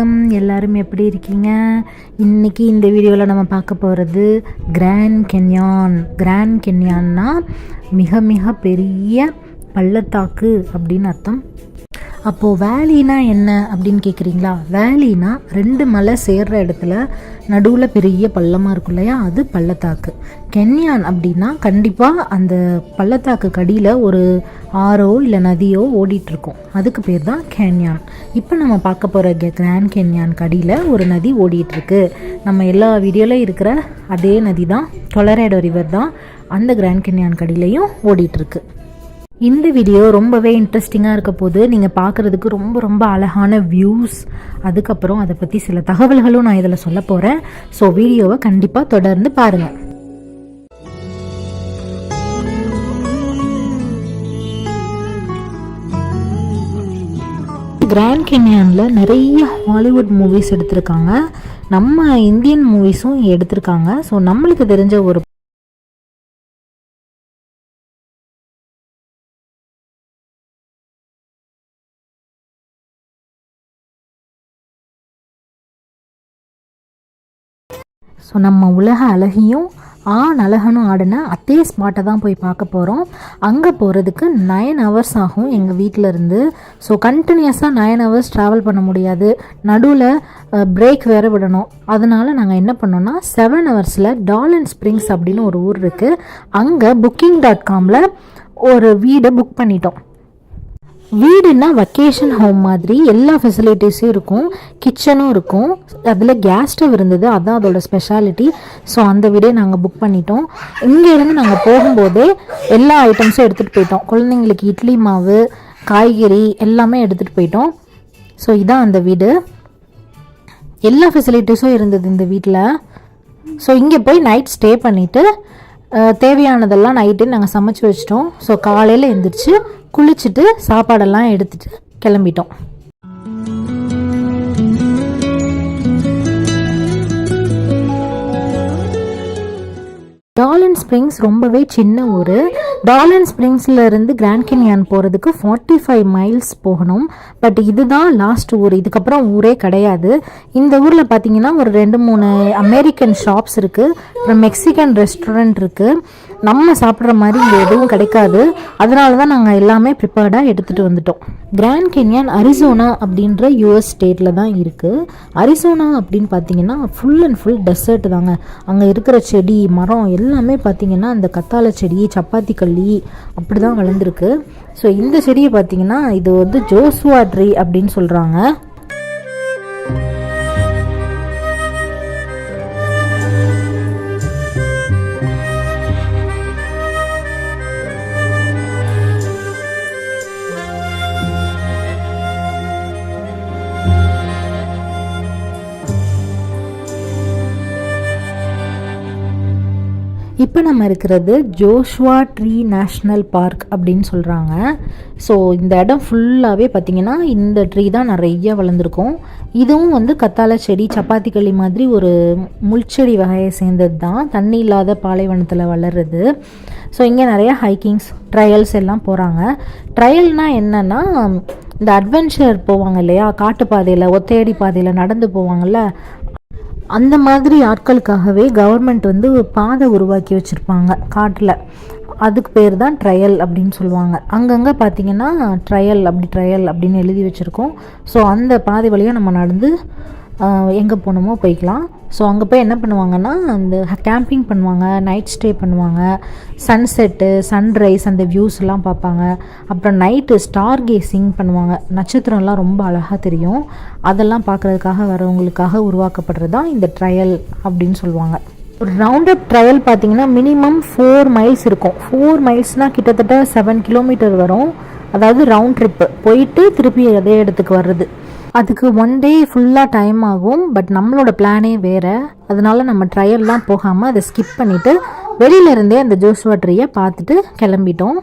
வணக்கம். எல்லாரும் எப்படி இருக்கீங்க? இன்னைக்கு இந்த வீடியோவில் நம்ம பார்க்க போகிறது கிராண்ட் கென்யான் கிராண்ட் கென்யான்னா மிக மிக பெரிய பள்ளத்தாக்கு அப்படின்னு அர்த்தம். அப்போது வேலினா என்ன அப்படின்னு கேட்குறீங்களா வேலினா ரெண்டு மலை சேர்ற இடத்துல நடுவில் பெரிய பள்ளமாக இருக்கும் இல்லையா? அது பள்ளத்தாக்கு. கென்யான் அப்படின்னா கண்டிப்பாக அந்த பள்ளத்தாக்கு கடியில் ஒரு ஆறோ இல்லை நதியோ ஓடிட்டுருக்கும். அதுக்கு பேர் தான் கேன்யான். இப்போ நம்ம பார்க்க போகிற கிராண்ட் கென்யான் கடியில் ஒரு நதி ஓடிட்டுருக்கு. நம்ம எல்லா வீடியோவில் இருக்கிற அதே நதி தான் கொலரேடோ ரிவர் தான் அந்த கிராண்ட் கென்யான் கடியிலையும் ஓடிட்டுருக்கு. இந்த வீடியோ ரொம்பவே இன்ட்ரெஸ்டிங்காக இருக்க போது நீங்கள் பார்க்குறதுக்கு ரொம்ப ரொம்ப அழகான வியூஸ் அதுக்கப்புறம் அதை பற்றி சில தகவல்களும் நான் இதில் சொல்ல போகிறேன் ஸோ வீடியோவை கண்டிப்பாக தொடர்ந்து பாருங்கள் கிராண்ட் கென்யானில் நிறைய ஹாலிவுட் மூவிஸ் எடுத்திருக்காங்க. நம்ம இந்தியன் மூவிஸும் எடுத்திருக்காங்க. ஸோ நம்மளுக்கு தெரிஞ்ச ஒரு ஸோ நம்ம உலக அழகியும் ஆண் அழகனும் ஆடின அதே ஸ்பாட்டை தான் போய் பார்க்க போகிறோம் அங்கே போகிறதுக்கு நைன் ஹவர்ஸ் ஆகும் எங்கள் வீட்டில் இருந்து. ஸோ கண்டினியூஸாக நைன் ஹவர்ஸ் ட்ராவல் பண்ண முடியாது. நடுவில் பிரேக் வேறு விடணும். அதனால் நாங்கள் என்ன பண்ணோன்னா செவன் ஹவர்ஸில் டாலன் ஸ்ப்ரிங்ஸ் அப்படின்னு ஒரு ஊர் இருக்குது அங்கே புக்கிங் டாட் காமில் ஒரு வீடை புக் பண்ணிட்டோம். வீடுன்னா வெக்கேஷன் ஹோம் மாதிரி எல்லா ஃபெசிலிட்டிஸும் இருக்கும். கிச்சனும் இருக்கும். அதில் கேஸ் ஸ்டவ் இருந்தது அதுதான் அதோட ஸ்பெஷாலிட்டி ஸோ அந்த வீடே நாங்கள் புக் பண்ணிட்டோம். இங்கேருந்து நாங்கள் போகும்போதே எல்லா ஐட்டம்ஸும் எடுத்துகிட்டு போயிட்டோம். குழந்தைங்களுக்கு இட்லி மாவு காய்கறி எல்லாமே எடுத்துகிட்டு போயிட்டோம். ஸோ இதான் அந்த வீடு. எல்லா ஃபெசிலிட்டிஸும் இருந்தது இந்த வீட்டில் ஸோ இங்கே போய் நைட் ஸ்டே பண்ணிவிட்டு தேவையானதெல்லாம் நைட்டு நாங்கள் சமைச்சு வச்சிட்டோம். ஸோ காலையில் எழுந்திரிச்சு குளிச்சுட்டு சாப்பாடெல்லாம் எடுத்துகிட்டு கிளம்பிட்டோம். டாலன் ஸ்ப்ரிங்ஸ் ரொம்பவே சின்ன ஊர். டாலன் ஸ்ப்ரிங்ஸில் இருந்து கிராண்ட் கென்யான் போகிறதுக்கு ஃபார்ட்டி ஃபைவ் மைல்ஸ் போகணும். பட் இதுதான் லாஸ்ட் ஊர். இதுக்கப்புறம் ஊரே கிடையாது. இந்த ஊரில் பார்த்தீங்கன்னா ஒரு ரெண்டு மூணு அமெரிக்கன் ஷாப்ஸ் இருக்குது அப்புறம் மெக்சிகன் ரெஸ்டாரண்ட் இருக்குது நம்ம சாப்பிட்ற மாதிரி இங்கே எதுவும் கிடைக்காது. அதனால தான் நாங்கள் எல்லாமே ப்ரிப்பேர்டாக எடுத்துகிட்டு வந்துட்டோம். கிராண்ட் கென்யான் அரிசோனா அப்படின்ற யூஎஸ் ஸ்டேட்டில் தான் இருக்குது அரிசோனா அப்படின்னு பார்த்தீங்கன்னா ஃபுல் அண்ட் ஃபுல் டெசர்ட் தாங்க. அங்கே இருக்கிற செடி மரம் எல்லாமே பார்த்தீங்கன்னா அந்த கத்தாழை செடி சப்பாத்தி கள்ளி அப்படி தான் வளர்ந்துருக்கு. ஸோ இந்த செடியை பார்த்தீங்கன்னா இது வந்து ஜோஸ்வா ட்ரீ அப்படின்னு சொல்கிறாங்க இப்போ நம்ம இருக்கிறது ஜோஷ்வா ட்ரீ நேஷ்னல் பார்க் அப்படின்னு சொல்கிறாங்க ஸோ இந்த இடம் ஃபுல்லாகவே பார்த்திங்கன்னா இந்த ட்ரீ தான் நிறைய வளர்ந்துருக்கும். இதுவும் வந்து கத்தாழை செடி சப்பாத்தி களி மாதிரி ஒரு முள்செடி வகையை சேர்ந்தது தான். தண்ணி இல்லாத பாலைவனத்தில் வளருது ஸோ இங்கே நிறையா ஹைக்கிங்ஸ் ட்ரையல்ஸ் எல்லாம் போகிறாங்க ட்ரையல்னால் என்னென்னா இந்த அட்வென்ச்சர் போவாங்க இல்லையா? காட்டு பாதையில் ஒத்தையடி பாதையில் நடந்து போவாங்கள்ல அந்த மாதிரி ஆட்களுக்காகவே கவர்மெண்ட் வந்து ஒரு பாதை உருவாக்கி வச்சுருப்பாங்க காட்டில். அதுக்கு பேர் தான் ட்ரையல் அப்படின்னு சொல்லுவாங்க. அங்கங்கே பார்த்தீங்கன்னா ட்ரையல் அப்படி ட்ரையல் அப்படின்னு எழுதி வச்சுருக்கோம். ஸோ அந்த பாதை வழியாக நம்ம நடந்து எங்கே போகணுமோ போய்க்கலாம். ஸோ அங்கே போய் என்ன பண்ணுவாங்கன்னா அந்த கேம்பிங் பண்ணுவாங்க நைட் ஸ்டே பண்ணுவாங்க. சன்செட்டு சன்ரைஸ் அந்த வியூஸ்லாம் பார்ப்பாங்க. அப்புறம் நைட்டு ஸ்டார் கேசிங் பண்ணுவாங்க. நட்சத்திரம்லாம் ரொம்ப அழகாக தெரியும். அதெல்லாம் பார்க்குறதுக்காக வரவங்களுக்காக உருவாக்கப்படுறது தான் இந்த ட்ரையல் அப்படின்னு சொல்லுவாங்க. ஒரு ரவுண்ட் அப் ட்ரையல் பார்த்தீங்கன்னா மினிமம் ஃபோர் மைல்ஸ் இருக்கும். ஃபோர் மைல்ஸ்னால் கிட்டத்தட்ட செவன் கிலோமீட்டர் வரும். அதாவது ரவுண்ட் ட்ரிப்பு போயிட்டு திருப்பி அதே இடத்துக்கு வர்றது. அதுக்கு ஒன் டே ஃபுல்லாக டைம் ஆகும் பட் நம்மளோட பிளானே வேறு. அதனால நம்ம ட்ரையல்லாம் போகாமல் அதை ஸ்கிப் பண்ணிவிட்டு வெளியிலேருந்தே அந்த ஜோஸ்வா ட்ரீயை பார்த்துட்டு கிளம்பிட்டோம்.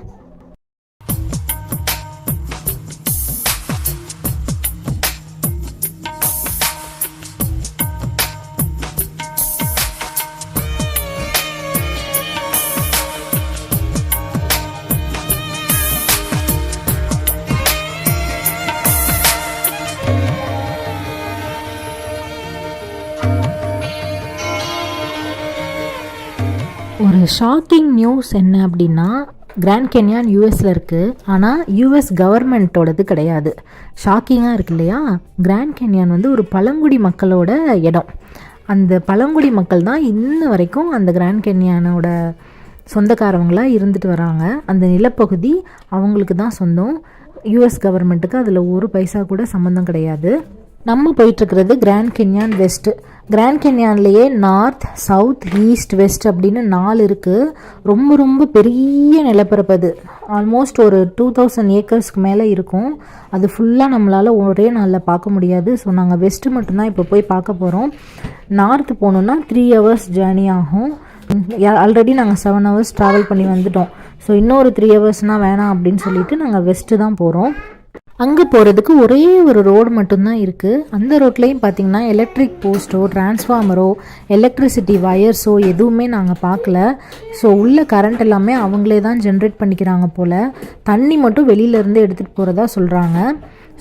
ஒரு ஷாக்கிங் நியூஸ் என்ன அப்படின்னா கிராண்ட் கென்யான் யூஎஸில் இருக்குது ஆனால் யூஎஸ் கவர்மெண்ட்டோடது கிடையாது. ஷாக்கிங்காக இருக்கு இல்லையா? கிராண்ட் கென்யான் வந்து ஒரு பழங்குடி மக்களோட இடம். அந்த பழங்குடி மக்கள் தான் இன்ன வரைக்கும் அந்த கிராண்ட் கென்யானோட சொந்தக்காரவங்களாக இருந்துட்டு வராங்க. அந்த நிலப்பகுதி அவங்களுக்கு தான் சொந்தம். யூஎஸ் கவர்மெண்ட்டுக்கு அதில் ஒரு பைசா கூட சம்மந்தம் கிடையாது. நம்ம போயிட்டுருக்கிறது கிராண்ட் கென்யான் வெஸ்ட்டு கிராண்ட் கென்யான்லேயே நார்த் சவுத் ஈஸ்ட் வெஸ்ட் அப்படின்னு நாலு இருக்குது ரொம்ப ரொம்ப பெரிய நிலப்பரப்பு அது. ஆல்மோஸ்ட் ஒரு டூ தௌசண்ட் ஏக்கர்ஸ்க்கு மேலே இருக்கும். அது ஃபுல்லாக நம்மளால் ஒரே நாளில் பார்க்க முடியாது. ஸோ நாங்கள் வெஸ்ட்டு மட்டும்தான் இப்போ போய் பார்க்க போகிறோம் நார்த் போகணுன்னா த்ரீ ஹவர்ஸ் ஜேர்னி ஆகும். ஆல்ரெடி நாங்கள் செவன் ஹவர்ஸ் ட்ராவல் பண்ணி வந்துட்டோம். ஸோ இன்னொரு த்ரீ ஹவர்ஸ்னால் வேணாம் அப்படின்னு சொல்லிட்டு நாங்கள் வெஸ்ட்டு தான் போகிறோம் அங்கே போகிறதுக்கு ஒரே ஒரு ரோடு மட்டும்தான் இருக்குது அந்த ரோட்லேயும் பார்த்தீங்கன்னா எலக்ட்ரிக் போஸ்ட்டோ டிரான்ஸ்ஃபார்மரோ எலக்ட்ரிசிட்டி வயர்ஸோ எதுவுமே நாங்கள் பார்க்கல ஸோ உள்ள கரண்ட் எல்லாமே அவங்களே தான் ஜென்ரேட் பண்ணிக்கிறாங்க போல். தண்ணி மட்டும் வெளியிலேருந்து எடுத்துகிட்டு போகிறதா சொல்கிறாங்க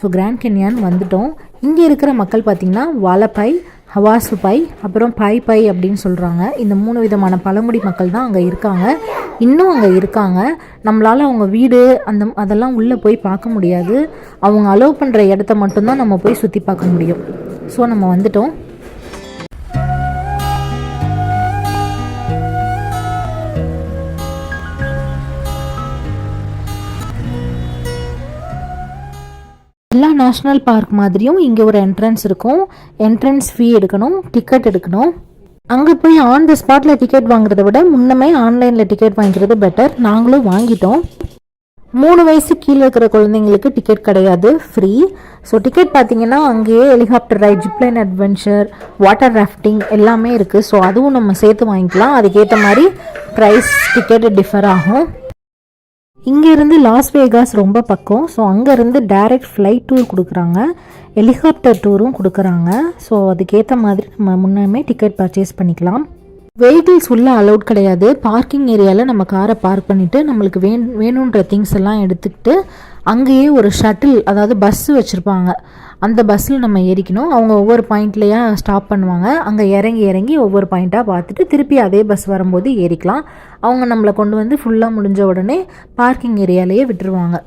ஸோ கிராண்ட் கென்யான் வந்துட்டோம். இங்கே இருக்கிற மக்கள் பார்த்திங்கன்னா வலப்பை ஹவாசு பை அப்புறம் பை பை அப்படின்னு சொல்கிறாங்க இந்த மூணு விதமான பழங்குடி மக்கள் தான் அங்கே இருக்காங்க. இன்னும் அங்கே இருக்காங்க. நம்மளால் அவங்க வீடு அந்த அதெல்லாம் உள்ளே போய் பார்க்க முடியாது. அவங்க அலோவ் பண்ணுற இடத்த மட்டும்தான் நம்ம போய் சுற்றி பார்க்க முடியும். ஸோ நம்ம வந்துட்டோம். எல்லா நேஷ்னல் பார்க் மாதிரியும் இங்கே ஒரு என்ட்ரன்ஸ் இருக்கும். என்ட்ரன்ஸ் ஃபீ எடுக்கணும் டிக்கெட் எடுக்கணும். அங்கே போய் ஆன் த ஸ்பாட்டில் டிக்கெட் வாங்குறத விட முன்னமே ஆன்லைனில் டிக்கெட் வாங்கிக்கிறது பெட்டர் நாங்களும் வாங்கிட்டோம். மூணு வயசு கீழே இருக்கிற குழந்தைங்களுக்கு டிக்கெட் கிடையாது ஃப்ரீ ஸோ டிக்கெட் பார்த்தீங்கன்னா அங்கேயே helicopter ride zipline adventure water rafting எல்லாமே இருக்குது ஸோ அதுவும் நம்ம சேர்த்து வாங்கிக்கலாம். அதுக்கேற்ற மாதிரி ப்ரைஸ் டிக்கெட் டிஃபர் ஆகும். இங்கேருந்து லாஸ் வேகாஸ் ரொம்ப பக்கம். ஸோ அங்கேருந்து டைரக்ட் ஃப்ளைட் டூர் கொடுக்குறாங்க. ஹெலிகாப்டர் டூரும் கொடுக்குறாங்க. ஸோ அதுக்கேற்ற மாதிரி நம்ம முன்னமே டிக்கெட் பர்ச்சேஸ் பண்ணிக்கலாம். வெஹிக்கிள்ஸ் உள்ளே அலௌட் கிடையாது. பார்க்கிங் ஏரியாவில் நம்ம காரை பார்க் பண்ணிவிட்டு நம்மளுக்கு வேணும் வேணுன்ற திங்ஸ் எல்லாம் எடுத்துக்கிட்டு அங்கேயே ஒரு ஷட்டில் அதாவது பஸ்ஸு வச்சுருப்பாங்க. அந்த பஸ்ஸில் நம்ம ஏறிக்கணும். அவங்க ஒவ்வொரு பாயிண்ட்லேயே ஸ்டாப் பண்ணுவாங்க. அங்கே இறங்கி இறங்கி ஒவ்வொரு பாயிண்ட்டாக பார்த்துட்டு திருப்பி அதே பஸ் வரும்போது ஏறிக்கலாம். அவங்க நம்மளை கொண்டு வந்து ஃபுல்லாக முடிஞ்ச உடனே பார்க்கிங் ஏரியாலேயே விட்டுருவாங்க.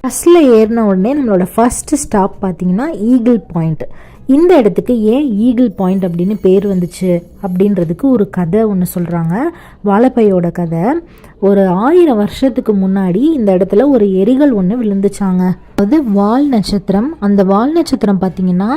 பஸ்ஸில் ஏறின உடனே நம்மளோட ஃபஸ்ட்டு ஸ்டாப் பார்த்தீங்கன்னா ஈகிள் பாயிண்ட் இந்த இடத்துக்கு ஏன் ஈகிள் பாயிண்ட் அப்படின்னு பேர் வந்துச்சு அப்படின்றதுக்கு ஒரு கதை ஒன்று சொல்கிறாங்க வாழைப்பையோட கதை. ஒரு ஆயிரம் வருஷத்துக்கு முன்னாடி இந்த இடத்துல ஒரு எரிகள் ஒன்று விழுந்துச்சாங்க. அது வால் நட்சத்திரம். அந்த வால் நட்சத்திரம் பார்த்தீங்கன்னா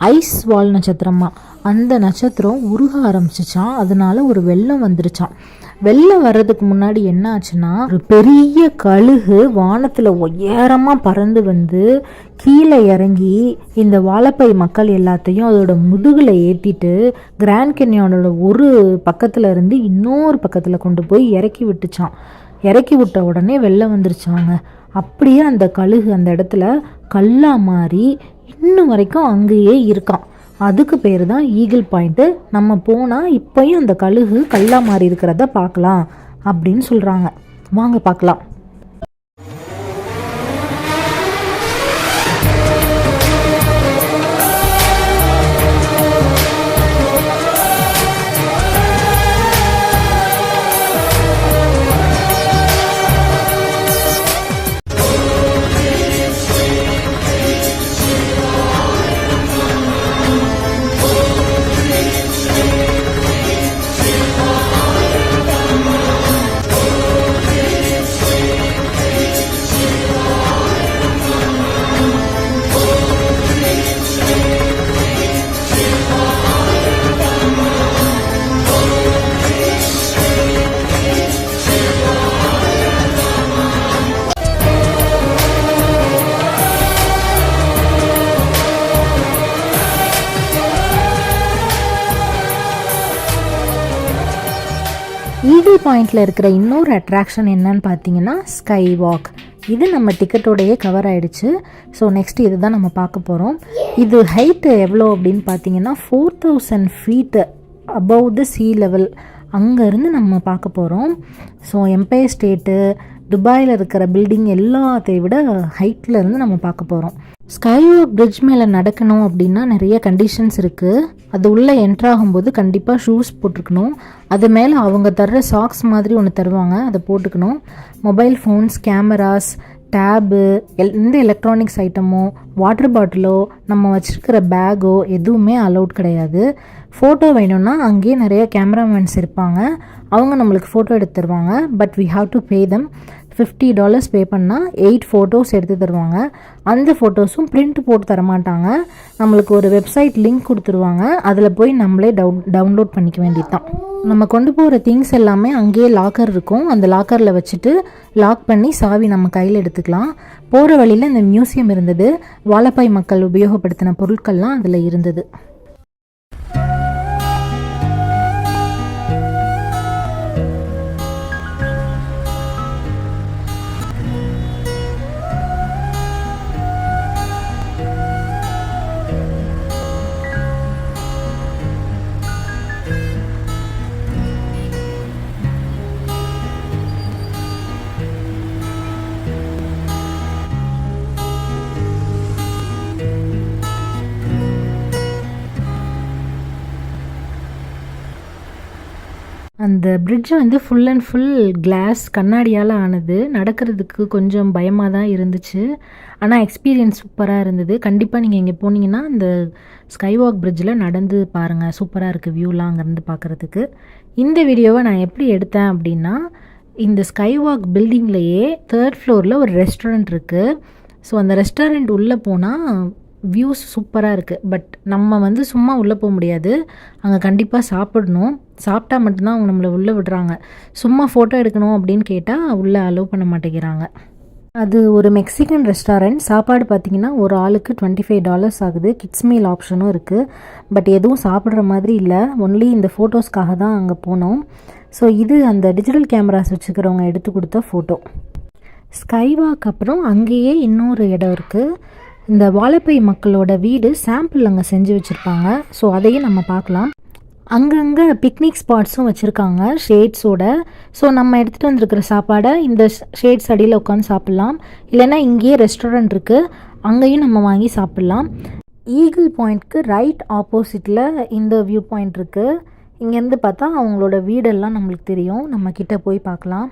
ஐஸ் வால் நட்சத்திரமா அந்த நட்சத்திரம் உருக ஆரம்பிச்சிச்சான் அதனால ஒரு வெள்ளம் வந்துருச்சான் வெள்ளம் வர்றதுக்கு முன்னாடி என்ன ஆச்சுன்னா ஒரு பெரிய கழுகு வானத்தில் உயரமாக பறந்து வந்து கீழே இறங்கி இந்த வாழைப்பை மக்கள் எல்லாத்தையும் அதோட முதுகில் ஏற்றிட்டு கிராண்ட் கென்யானோட ஒரு பக்கத்தில் இருந்து இன்னொரு பக்கத்தில் கொண்டு போய் இறக்கி விட்டுச்சான் இறக்கி விட்ட உடனே வெள்ளம் வந்துருச்சாங்க. அப்படியே அந்த கழுகு அந்த இடத்துல கல்லா மாறி இன்னும் வரைக்கும் அங்கேயே இருக்கான். அதுக்கு பேர் தான் ஈகிள் பாயிண்ட்டு நம்ம போனால் இப்போயும் அந்த கழுகு கல்லா மாறி இருக்கிறத பார்க்கலாம் அப்படின்னு சொல்கிறாங்க வாங்க பார்க்கலாம். பாயிண்டில் இருக்கிற இன்னொரு அட்ராக்ஷன் என்னன்னு பார்த்தீங்கன்னா ஸ்கை வாக் இது நம்ம டிக்கெட்டோடையே கவர் ஆகிடுச்சு ஸோ நெக்ஸ்ட் இது தான் நம்ம பார்க்க போகிறோம் இது ஹைட்டு எவ்வளோ அப்படின்னு பார்த்தீங்கன்னா four thousand feet above the sea level அங்கேருந்து நம்ம பார்க்க போகிறோம் ஸோ எம்பையர் ஸ்டேட்டு துபாயில் இருக்கிற பில்டிங் எல்லாத்தையும் விட ஹைட்டில் இருந்து நம்ம பார்க்க போகிறோம் ஸ்கைவாக் பிரிட்ஜ் மேலே நடக்கணும் அப்படின்னா நிறைய கண்டிஷன்ஸ் இருக்குது அது உள்ளே என்ட்ராகும்போது கண்டிப்பாக ஷூஸ் போட்டிருக்கணும். அது மேலே அவங்க தர்ற சாக்ஸ் மாதிரி ஒன்று தருவாங்க அதை போட்டுக்கணும். Mobile phones cameras tablet எந்த எலக்ட்ரானிக்ஸ் ஐட்டமோ வாட்டர் பாட்டிலோ நம்ம வச்சுருக்கிற பேக்கோ எதுவுமே அலௌட் கிடையாது. ஃபோட்டோ வேணும்னா அங்கேயே நிறைய கேமராமேன்ஸ் இருப்பாங்க. அவங்க நம்மளுக்கு ஃபோட்டோ எடுத்து தருவாங்க but we have to pay them fifty dollars pay பண்ணால் எயிட் ஃபோட்டோஸ் எடுத்து தருவாங்க. அந்த ஃபோட்டோஸும் பிரிண்ட் போட்டு தரமாட்டாங்க. நம்மளுக்கு ஒரு வெப்சைட் லிங்க் கொடுத்துருவாங்க. அதில் போய் நம்மளே டவுன் டவுன்லோட் பண்ணிக்க வேண்டியது தான் நம்ம கொண்டு போகிற திங்ஸ் எல்லாமே அங்கேயே லாக்கர் இருக்கும். அந்த லாக்கரில் வச்சுட்டு லாக் பண்ணி சாவி நம்ம கையில் எடுத்துக்கலாம். போகிற வழியில் இந்த மியூசியம் இருந்தது. வாழப்பாய் மக்கள் உபயோகப்படுத்தின பொருட்கள்லாம் அதில் இருந்தது. அந்த பிரிட்ஜ் வந்து ஃபுல் அண்ட் ஃபுல் கிளாஸ் கண்ணாடியால் ஆனது. நடக்கிறதுக்கு கொஞ்சம் பயமாக தான் இருந்துச்சு. ஆனால் எக்ஸ்பீரியன்ஸ் சூப்பராக இருந்தது. கண்டிப்பாக நீங்கள் இங்கே போனீங்கன்னா அந்த ஸ்கைவாக் பிரிட்ஜில் நடந்து பாருங்கள் சூப்பராக இருக்குது வியூலாம் அங்கேருந்து பார்க்குறதுக்கு இந்த வீடியோவை நான் எப்படி எடுத்தேன் அப்படின்னா இந்த ஸ்கைவாக் பில்டிங்லேயே தேர்ட் ஃப்ளோரில் ஒரு ரெஸ்டாரண்ட் இருக்குது ஸோ அந்த ரெஸ்டாரண்ட் உள்ளே போனால் வியூஸ் சூப்பராக இருக்குது பட் நம்ம வந்து சும்மா உள்ளே போக முடியாது. அங்கே கண்டிப்பாக சாப்பிடணும். சாப்பிட்டா மட்டும்தான் அவங்க நம்மளை உள்ளே விடுறாங்க. சும்மா ஃபோட்டோ எடுக்கணும் அப்படின்னு கேட்டால் உள்ளே அலோவ் பண்ண மாட்டேங்கிறாங்க. அது ஒரு மெக்சிகன் ரெஸ்டாரண்ட் சாப்பாடு பார்த்தீங்கன்னா ஒரு ஆளுக்கு டுவெண்ட்டி ஃபைவ் டாலர்ஸ் ஆகுது. கிட்ஸ் மீல் ஆப்ஷனும் இருக்குது பட் எதுவும் சாப்பிட்ற மாதிரி இல்லை. ஒன்லி இந்த ஃபோட்டோஸ்க்காக தான் அங்கே போனோம். ஸோ இது அந்த டிஜிட்டல் கேமராஸ் வச்சுக்கிறவங்க எடுத்து கொடுத்த ஃபோட்டோ ஸ்கைவாக் அப்புறம் அங்கேயே இன்னொரு இடம் இருக்குது இந்த வாழைப்பை மக்களோட வீடு சாம்பிள் அங்கே செஞ்சு வச்சுருப்பாங்க. ஸோ அதையும் நம்ம பார்க்கலாம். அங்கங்கே பிக்னிக் ஸ்பாட்ஸும் வச்சுருக்காங்க ஷேட்ஸோட ஸோ நம்ம எடுத்துகிட்டு வந்திருக்கிற சாப்பாடை இந்த ஷேட்ஸ் அடியில் உட்காந்து சாப்பிட்லாம். இல்லைன்னா இங்கேயே ரெஸ்டாரண்ட் இருக்குது அங்கேயும் நம்ம வாங்கி சாப்பிட்லாம். ஈகிள் பாயிண்ட்க்கு ரைட் ஆப்போசிட்டில் இந்த வியூ பாயிண்ட் இருக்குது இங்கேருந்து பார்த்தா அவங்களோட வீடெல்லாம் நம்மளுக்கு தெரியும். நம்ம கிட்டே போய் பார்க்கலாம்.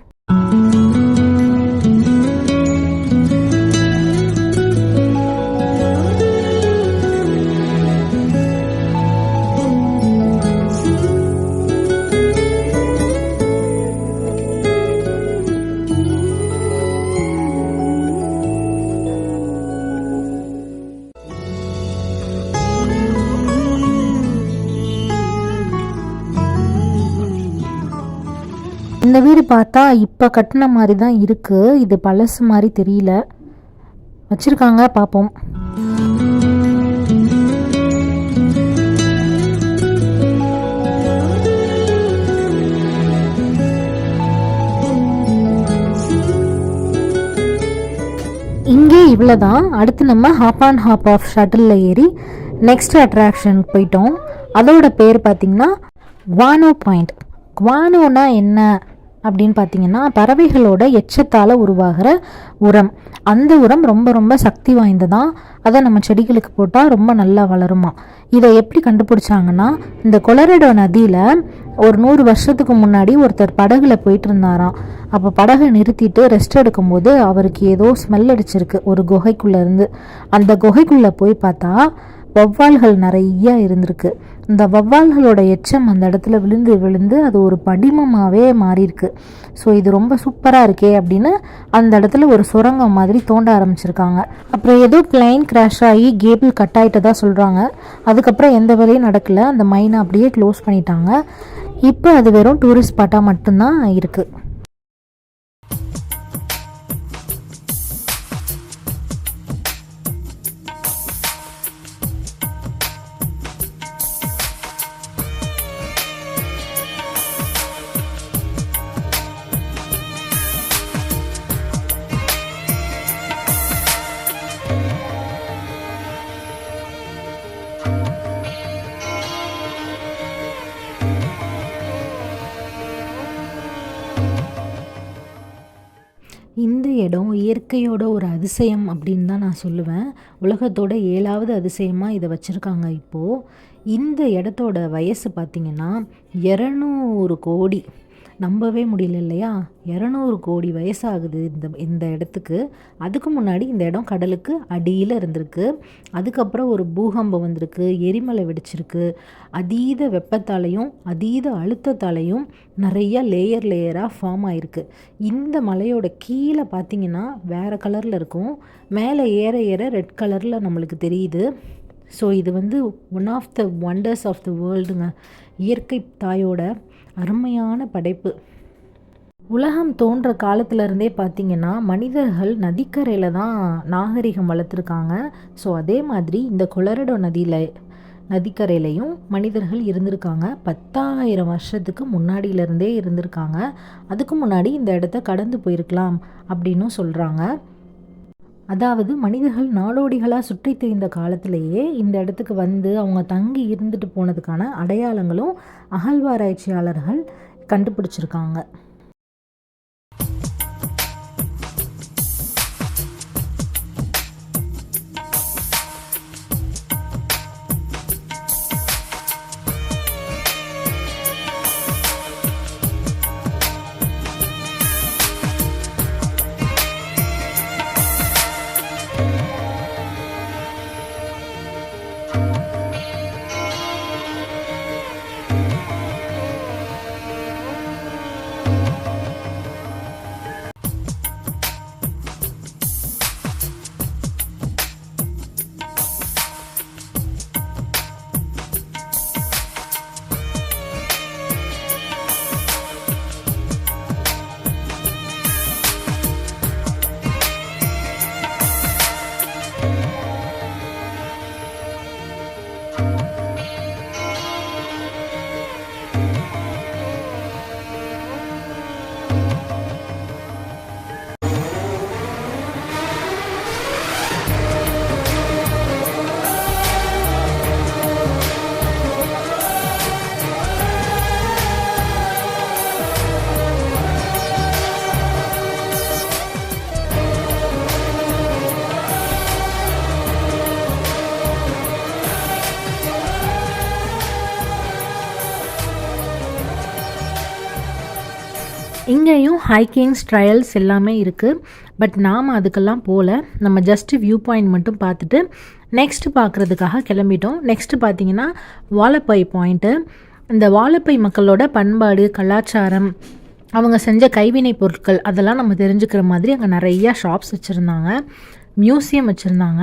பார்த்தா இப்போ கட்டின மாதிரி தான் இருக்குது இது பழசு மாதிரி தெரியல. வச்சுருக்காங்க பார்ப்போம் இங்கே இவ்வளோதான் அடுத்து நம்ம ஹாப் ஆன் ஹாப் ஆஃப் ஷட்டிலில் ஏறி நெக்ஸ்ட் அட்ராக்ஷனுக்கு போயிட்டோம். அதோட பேர் பார்த்திங்கன்னா குவானோ பாயிண்ட் குவானோனா என்ன? அப்படின்னு பார்த்தீங்கன்னா பறவைகளோட எச்சத்தால் உருவாகிற உரம். அந்த உரம் ரொம்ப ரொம்ப சக்தி வாய்ந்ததான் அதை நம்ம செடிகளுக்கு போட்டால் ரொம்ப நல்லா வளருமா? இதை எப்படி கண்டுபிடிச்சாங்கன்னா இந்த கொலரடோ நதியில் ஒரு நூறு வருஷத்துக்கு முன்னாடி ஒருத்தர் படகுல போயிட்டு இருந்தாராம். அப்போ படகை நிறுத்திட்டு ரெஸ்ட் எடுக்கும்போது அவருக்கு ஏதோ ஸ்மெல் அடிச்சிருக்கு ஒரு குகைக்குள்ளேருந்து அந்த குகைக்குள்ளே போய் பார்த்தா வௌவால்கள் நிறைய இருந்திருக்கு. இந்த வௌவால்களோட எச்சம் அந்த இடத்துல விழுந்து விழுந்து அது ஒரு படிமமாகவே மாறியிருக்கு. ஸோ இது ரொம்ப சூப்பராக இருக்கே அப்படின்னு அந்த இடத்துல ஒரு சுரங்கம் மாதிரி தோண்ட ஆரம்பிச்சிருக்காங்க. அப்புறம் ஏதோ பிளைன் கிராஷ் ஆகி கேபிள் கட் ஆகிட்டதா சொல்கிறாங்க அதுக்கப்புறம் எந்த வேலையும் நடக்கல. அந்த மைனை அப்படியே க்ளோஸ் பண்ணிட்டாங்க. இப்போ அது வெறும் டூரிஸ்ட் ஸ்பாட்டாக மட்டும்தான் இருக்குது இயற்கையோட ஒரு அதிசயம் அப்படின்னு தான் நான் சொல்லுவேன். உலகத்தோட ஏழாவது அதிசயமாக இதை வச்சுருக்காங்க இப்போது இந்த இடத்தோட வயசு பார்த்திங்கன்னா இரநூறு கோடி. நம்பவே முடியல இல்லையா? இரநூறு கோடி வயசாகுது இந்த இந்த இடத்துக்கு. அதுக்கு முன்னாடி இந்த இடம் கடலுக்கு அடியில் இருந்திருக்கு. அதுக்கப்புறம் ஒரு பூகம்பம் வந்திருக்கு எரிமலை வெடிச்சிருக்கு. அதீத வெப்பத்தாலையும் அதீத அழுத்தத்தாலையும் நிறைய லேயர் லேயராக ஃபார்ம் ஆயிருக்கு. இந்த மலையோட கீழே பார்த்தீங்கன்னா வேறு கலரில் இருக்கும். மேலே ஏற ஏற ரெட் கலரில் நம்மளுக்கு தெரியுது. ஸோ இது வந்து one of the wonders of the வேர்ல்டுங்க இயற்கை தாயோட அருமையான படைப்பு. உலகம் தோன்ற காலத்திலருந்தே பார்த்திங்கன்னா மனிதர்கள் நதிக்கரையில் தான் நாகரிகம் வளர்த்துருக்காங்க. ஸோ அதே மாதிரி இந்த கொலரடோ நதியில் நதிக்கரையிலையும் மனிதர்கள் இருந்திருக்காங்க. பத்தாயிரம் வருஷத்துக்கு முன்னாடியிலேருந்தே இருந்திருக்காங்க. அதுக்கு முன்னாடி இந்த இடத்த கடந்து போயிருக்கலாம் அப்படின்னும் சொல்கிறாங்க அதாவது மனிதர்கள் நாடோடிகளாக சுற்றி திரிந்த காலத்திலேயே இந்த இடத்துக்கு வந்து அவங்க தங்கி இருந்துட்டு போனதுக்கான அடையாளங்களும் அகழ்வாராய்ச்சியாளர்கள் கண்டுபிடிச்சிருக்காங்க. இங்கேயும் ஹைக்கிங்ஸ் ட்ரையல்ஸ் எல்லாமே இருக்குது பட் நாம் அதுக்கெல்லாம் போகல நம்ம ஜஸ்ட்டு வியூ பாயிண்ட் மட்டும் பார்த்துட்டு நெக்ஸ்ட்டு பார்க்குறதுக்காக கிளம்பிட்டோம். நெக்ஸ்ட்டு பார்த்தீங்கன்னா வாழைப்பை பாயிண்ட்டு இந்த வாழைப்பை மக்களோட பண்பாடு கலாச்சாரம் அவங்க செஞ்ச கைவினை பொருட்கள் அதெல்லாம் நம்ம தெரிஞ்சுக்கிற மாதிரி அங்கே நிறையா ஷாப்ஸ் வச்சுருந்தாங்க. மியூசியம் வச்சுருந்தாங்க.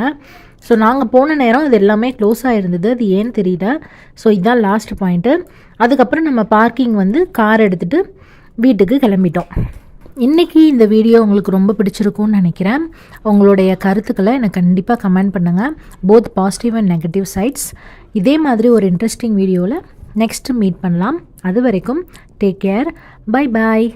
ஸோ நாங்கள் போன நேரம் இது எல்லாமே க்ளோஸ் ஆகிருந்தது அது ஏன்னு தெரியல. ஸோ இதுதான் லாஸ்ட் பாயிண்ட்டு அதுக்கப்புறம் நம்ம பார்க்கிங் வந்து கார் எடுத்துகிட்டு வீட்டுக்கு கிளம்பிட்டோம். இன்றைக்கி இந்த வீடியோ உங்களுக்கு ரொம்ப பிடிச்சிருக்கும்னு நினைக்கிறேன். உங்களுடைய கருத்துக்களை எனக்கு கண்டிப்பாக கமெண்ட் பண்ணுங்கள் both positive and negative sides இதே மாதிரி ஒரு இன்ட்ரெஸ்டிங் வீடியோவில் நெக்ஸ்ட்டு மீட் பண்ணலாம். அது வரைக்கும் டேக் கேர் பை பாய்